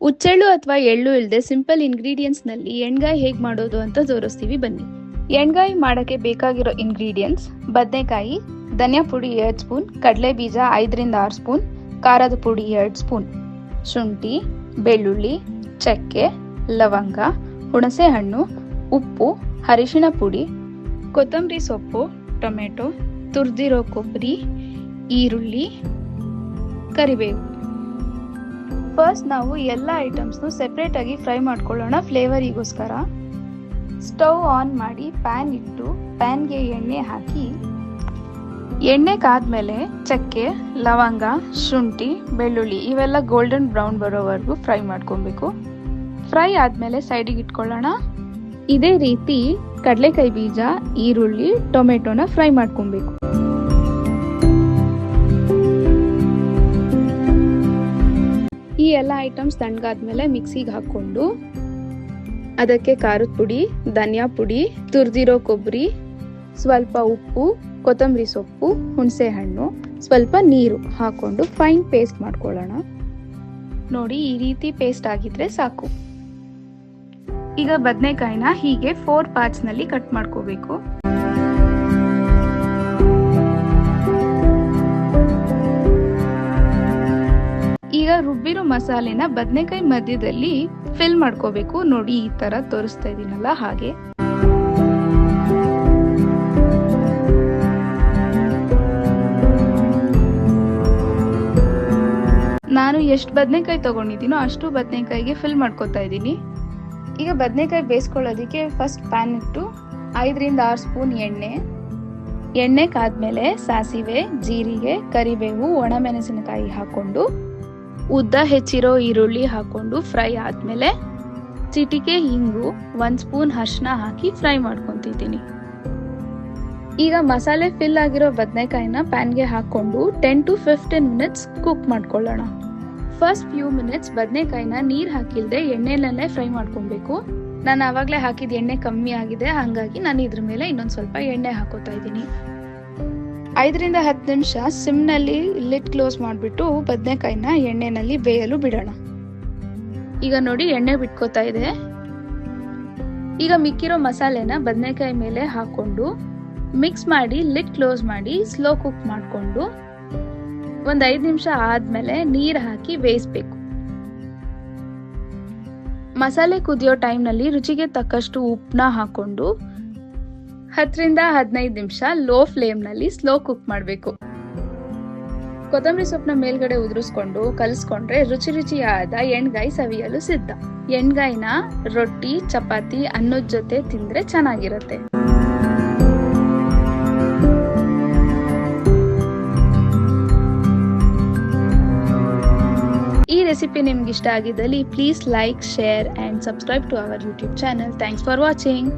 ಉಚ್ಚೆಳ್ಳು ಅಥವಾ ಎಳ್ಳು ಇಲ್ಲದೆ ಸಿಂಪಲ್ ಇಂಗ್ರೀಡಿಯೆಂಟ್ಸ್ನಲ್ಲಿ ಎಣ್ಗಾಯಿ ಹೇಗೆ ಮಾಡೋದು ಅಂತ ತೋರಿಸ್ತೀವಿ. ಬನ್ನಿ. ಎಣ್ಗಾಯಿ ಮಾಡೋಕ್ಕೆ ಬೇಕಾಗಿರೋ ಇಂಗ್ರೀಡಿಯೆಂಟ್ಸ್ ಬದನೆಕಾಯಿ, ಧನಿಯಾ ಪುಡಿ ಎರಡು ಸ್ಪೂನ್, ಕಡಲೆ ಬೀಜ ಐದರಿಂದ ಆರು ಸ್ಪೂನ್, ಖಾರದ ಪುಡಿ ಎರಡು ಸ್ಪೂನ್, ಶುಂಠಿ, ಬೆಳ್ಳುಳ್ಳಿ, ಚಕ್ಕೆ, ಲವಂಗ, ಹುಣಸೆ ಹಣ್ಣು, ಉಪ್ಪು, ಅರಿಶಿಣ ಪುಡಿ, ಕೊತ್ತಂಬರಿ ಸೊಪ್ಪು, ಟೊಮೆಟೊ, ತುರಿದಿರೋ ಕೊಬ್ಬರಿ, ಈರುಳ್ಳಿ, ಕರಿಬೇವು. ಫಸ್ಟ್ ನಾವು ಎಲ್ಲ ಐಟಮ್ಸ್ನು ಸೆಪ್ರೇಟಾಗಿ ಫ್ರೈ ಮಾಡ್ಕೊಳ್ಳೋಣ ಫ್ಲೇವರಿಗೋಸ್ಕರ ಸ್ಟವ್ ಆನ್ ಮಾಡಿ ಪ್ಯಾನ್ ಇಟ್ಟು ಪ್ಯಾನ್ಗೆ ಎಣ್ಣೆ ಹಾಕಿ. ಎಣ್ಣೆ ಕಾದ್ಮೇಲೆ ಚಕ್ಕೆ, ಲವಂಗ, ಶುಂಠಿ, ಬೆಳ್ಳುಳ್ಳಿ ಇವೆಲ್ಲ ಗೋಲ್ಡನ್ ಬ್ರೌನ್ ಬರೋವರೆಗೂ ಫ್ರೈ ಮಾಡ್ಕೊಬೇಕು. ಫ್ರೈ ಆದಮೇಲೆ ಸೈಡಿಗೆ ಇಟ್ಕೊಳ್ಳೋಣ. ಇದೇ ರೀತಿ ಕಡಲೆಕಾಯಿ ಬೀಜ, ಈರುಳ್ಳಿ ಟೊಮೆಟೊನ ಫ್ರೈ ಮಾಡ್ಕೊಬೇಕು. ಎಲ್ಲ ಐಟಮ್ಸ್ ತಣ್ಣಗಾದ್ಮೇಲೆ ಮಿಕ್ಸಿಗೆ ಹಾಕ್ಕೊಂಡು ಅದಕ್ಕೆ ಖಾರದ ಪುಡಿ, ಧನಿಯಾ ಪುಡಿ, ತುರಿದಿರೋ ಕೊಬ್ಬರಿ ಸ್ವಲ್ಪ ಉಪ್ಪು, ಕೊತ್ತಂಬರಿ ಸೊಪ್ಪು, ಹುಣಸೆ ಹಣ್ಣು, ಸ್ವಲ್ಪ ನೀರು ಹಾಕೊಂಡು ಫೈನ್ ಪೇಸ್ಟ್ ಮಾಡ್ಕೊಳ್ಳೋಣ. ನೋಡಿ ಈ ರೀತಿ ಪೇಸ್ಟ್ ಆಗಿದ್ರೆ ಸಾಕು. ಈಗ ಬದನೆಕಾಯಿನ ಹೀಗೆ ಫೋರ್ ಪಾರ್ಟ್ಸ್ನಲ್ಲಿ ಕಟ್ ಮಾಡ್ಕೋಬೇಕು. ಈಗ ರುಬ್ಬಿರೋ ಮಸಾಲೆನ ಬದನೆಕಾಯಿ ಮಧ್ಯದಲ್ಲಿ ಫಿಲ್ ಮಾಡ್ಕೋಬೇಕು. ನೋಡಿ, ಈ ತರ ತೋರಿಸ್ತಾ ಇದೀನಲ್ಲ ಹಾಗೆ. ನಾನು ಎಷ್ಟು ಬದನೆಕಾಯಿ ತಗೊಂಡಿದ್ದೀನೋ ಅಷ್ಟು ಬದನೆಕಾಯಿಗೆ ಫಿಲ್ ಮಾಡ್ಕೋತಾ ಇದ್ದೀನಿ. ಈಗ ಬದನೆಕಾಯಿ ಬೇಯಿಸ್ಕೊಳ್ಳೋದಕ್ಕೆ ಫಸ್ಟ್ ಪ್ಯಾನ್ ಇಟ್ಟು ಐದರಿಂದ ಆರು ಸ್ಪೂನ್ ಎಣ್ಣೆ. ಎಣ್ಣೆ ಕಾದ್ಮೇಲೆ ಸಾಸಿವೆ, ಜೀರಿಗೆ, ಕರಿಬೇವು, ಒಣಮೆಣಸಿನಕಾಯಿ ಹಾಕೊಂಡು ಉದ್ದ ಹೆಚ್ಚಿರೋ ಈರುಳ್ಳಿ ಹಾಕೊಂಡು ಫ್ರೈ ಆದಮೇಲೆ ಚಿಟಿಕೆ ಹಿಂಗು ಒಂದು ಸ್ಪೂನ್ ಅರ್ಶಿನ ಹಾಕಿ ಫ್ರೈ ಮಾಡ್ಕೊತಿದ್ದೀನಿ. ಈಗ ಮಸಾಲೆ ಫಿಲ್ ಆಗಿರೋ ಬದನೆಕಾಯಿನ ಪ್ಯಾನ್ಗೆ ಹಾಕೊಂಡು ten to fifteen minutes cook ಮಾಡ್ಕೊಳ್ಳೋಣ. ಫಸ್ಟ್ ಫ್ಯೂ ಮಿನಿಟ್ಸ್ ಬದನೆಕಾಯಿನ ನೀರು ಹಾಕಿಲ್ಲದೆ ಎಣ್ಣೆನಲ್ಲೇ ಫ್ರೈ ಮಾಡ್ಕೊಬೇಕು. ನಾನು ಆವಾಗಲೇ ಹಾಕಿದ ಎಣ್ಣೆ ಕಮ್ಮಿ ಆಗಿದೆ, ಹಾಗಾಗಿ ನಾನು ಇದ್ರ ಮೇಲೆ ಇನ್ನೊಂದು ಸ್ವಲ್ಪ ಎಣ್ಣೆ ಹಾಕೋತಾ ಇದ್ದೀನಿ. ಐದರಿಂದ ಹತ್ತು ನಿಮಿಷ ಸಿಮ್ನಲ್ಲಿ ಲಿಡ್ ಕ್ಲೋಸ್ ಮಾಡಿಬಿಟ್ಟು ಬದನೆಕಾಯಿನ ಎಣ್ಣೆನಲ್ಲಿ ಬೇಯಲು ಬಿಡೋಣ. ಈಗ ನೋಡಿ ಎಣ್ಣೆ ಬಿಟ್ಕೋತಾ ಇದೆ. ಈಗ ಮಿಕ್ಕಿರೋ ಮಸಾಲೆನ ಬದನೆಕಾಯಿ ಮೇಲೆ ಹಾಕೊಂಡು ಮಿಕ್ಸ್ ಮಾಡಿ ಲಿಡ್ ಕ್ಲೋಸ್ ಮಾಡಿ ಸ್ಲೋ ಕುಕ್ ಮಾಡಿಕೊಂಡು ಒಂದು ಐದು ನಿಮಿಷ ಆದ್ಮೇಲೆ ನೀರು ಹಾಕಿ ಬೇಯಿಸ್ಬೇಕು. ಮಸಾಲೆ ಕುದಿಯೋ ಟೈಮ್ನಲ್ಲಿ ರುಚಿಗೆ ತಕ್ಕಷ್ಟು ಉಪ್ಪನ್ನ ಹಾಕೊಂಡು ಹತ್ತರಿಂದ ಹದಿನೈದು ನಿಮಿಷ ಲೋ ಫ್ಲೇಮ್ನಲ್ಲಿ ಸ್ಲೋ ಕುಕ್ ಮಾಡಬೇಕು. ಕೊತ್ತಂಬರಿ ಸೊಪ್ಪನ್ನ ಮೇಲ್ಗಡೆ ಉದುರಿಸ್ಕೊಂಡು ಕಲಿಸ್ಕೊಂಡ್ರೆ ರುಚಿ ರುಚಿಯಾದ ಎಣ್ಗಾಯಿ ಸವಿಯಲು ಸಿದ್ಧ. ಎಣ್ಗಾಯಿನ ರೊಟ್ಟಿ, ಚಪಾತಿ ಅನ್ನದ ಜೊತೆ ತಿಂದ್ರೆ ಚೆನ್ನಾಗಿರುತ್ತೆ. ಈ ರೆಸಿಪಿ ನಿಮ್ಗೆ ಇಷ್ಟ ಆಗಿದ್ದಲ್ಲಿ please like, share, and subscribe to our YouTube channel. Thanks for watching.